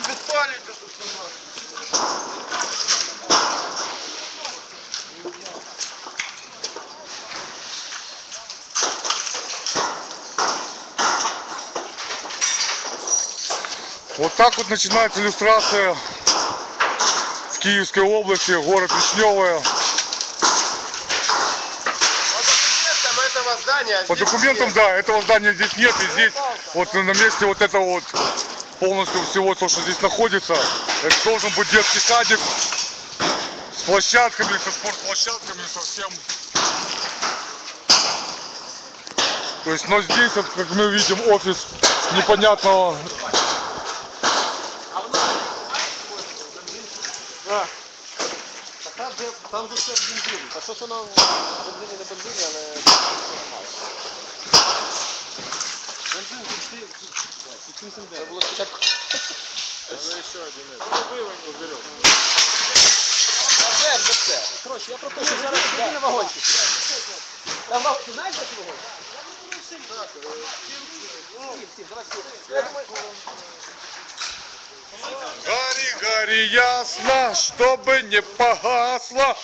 Что беспалите тут у нас? Вот так вот начинается иллюстрация в Киевской области, город Вишневая. По документам, да, этого здания здесь нет. И здесь, вот на месте вот этого вот полностью всего, то, что здесь находится, это должен быть детский садик с площадками, со спортплощадками, со всем. То есть, но здесь, вот, как мы видим, офис непонятного А. Та Там, де, все бензин. Та що ж воно на бензині не але нормально. Бензин тут Це було спочатку. Але ще один. Вивень беремо. А де ж це? Коротше, я про те, що зараз іди на вагончик. Там вагончик, знаєш, де ти вагончик? Так, Сім, сім, давай сім. Я думаю, Гори, гори ясно, чтобы не погасло.